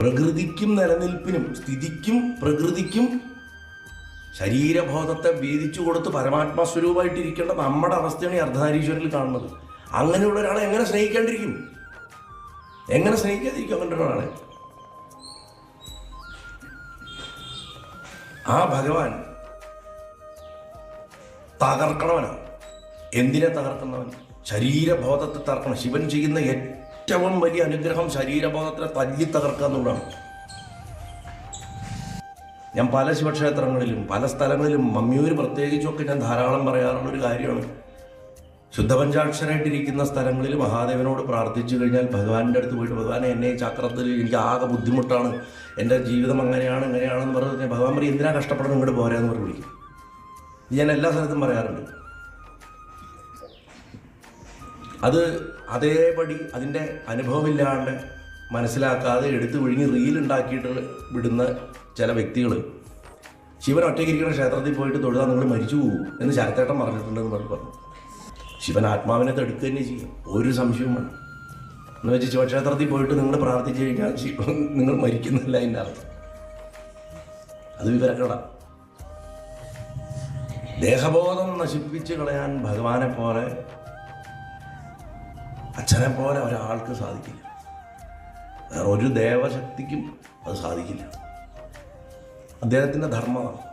പ്രകൃതിക്കും നിലനിൽപ്പിനും സ്ഥിതിക്കും പ്രകൃതിക്കും ശരീരബോധത്തെ വീതിച്ചു കൊടുത്ത് പരമാത്മ സ്വരൂപമായിട്ടിരിക്കേണ്ട നമ്മുടെ അവസ്ഥയാണ് ഈ അർദ്ധനാരീശ്വരനിൽ കാണുന്നത്. അങ്ങനെയുള്ള ഒരാളെ എങ്ങനെ സ്നേഹിക്കാണ്ടിരിക്കും? എങ്ങനെ സ്നേഹിക്കാതിരിക്കും അങ്ങനെ ഒരാളെ? ആ ഭഗവാൻ തകർക്കണവനാണ്. എന്തിനെ തകർക്കുന്നവൻ? ശരീരബോധത്തെ തകർക്കണം. ശിവൻ ചെയ്യുന്ന ഏറ്റവും വലിയ അനുഗ്രഹം ശരീരബോധത്തെ തല്ലി തകർക്കുക എന്നുള്ളതാണ്. ഞാൻ പല ശിവക്ഷേത്രങ്ങളിലും പല സ്ഥലങ്ങളിലും മമ്മിയൂർ പ്രത്യേകിച്ചൊക്കെ ഞാൻ ധാരാളം പറയാറുള്ള ഒരു കാര്യമാണ്. ശുദ്ധപഞ്ചാക്ഷരായിട്ടിരിക്കുന്ന സ്ഥലങ്ങളിൽ മഹാദേവനോട് പ്രാർത്ഥിച്ചു കഴിഞ്ഞാൽ ഭഗവാന്റെ അടുത്ത് പോയിട്ട് ഭഗവാനെ എന്നെ ചക്രത്തിൽ എനിക്ക് ആകെ ബുദ്ധിമുട്ടാണ്. എന്റെ ജീവിതം അങ്ങനെയാണ് ഇങ്ങനെയാണെന്ന് പറഞ്ഞു ഭഗവാൻ പറയും എന്തിനാ കഷ്ടപ്പെടണം ഇങ്ങോട്ട് പോരാന്ന് പറഞ്ഞു വിളിക്കും. ഞാൻ എല്ലാ സ്ഥലത്തും പറയാറുണ്ട്. അത് അതേപടി അതിന്റെ അനുഭവമില്ലാണ്ട് മനസ്സിലാക്കാതെ എടുത്തു വിഴുങ്ങി റീൽ ഉണ്ടാക്കിയിട്ട് വിടുന്ന ചില വ്യക്തികൾ ശിവൻ ഒറ്റയ്ക്ക് ഇരിക്കുന്ന ക്ഷേത്രത്തിൽ പോയിട്ട് തൊഴുതാൽ നിങ്ങൾ മരിച്ചു പോകും എന്ന് ശരത്തേട്ടൻ പറഞ്ഞിട്ടുണ്ടെന്ന് പറഞ്ഞു പറഞ്ഞു. ശിവൻ ആത്മാവിനെ തടുക്കുക തന്നെ ചെയ്യും. ഒരു സംശയവും വേണം എന്ന് വെച്ച് ശിവക്ഷേത്രത്തിൽ പോയിട്ട് നിങ്ങൾ പ്രാർത്ഥിച്ചു കഴിഞ്ഞാൽ ശിവൻ നിങ്ങൾ മരിക്കുന്നില്ല എന്റെ അർത്ഥം. അത് വിവരക്കേടാണ് ദേഹബോധം നശിപ്പിച്ച് കളയാൻ ഭഗവാനെ പോലെ അച്ഛനെ പോലെ ഒരാൾക്ക് സാധിക്കില്ല. വേറെ ഒരു ദേവശക്തിക്കും അത് സാധിക്കില്ല. അദ്ദേഹത്തിന്റെ ധർമ്മമാണ്.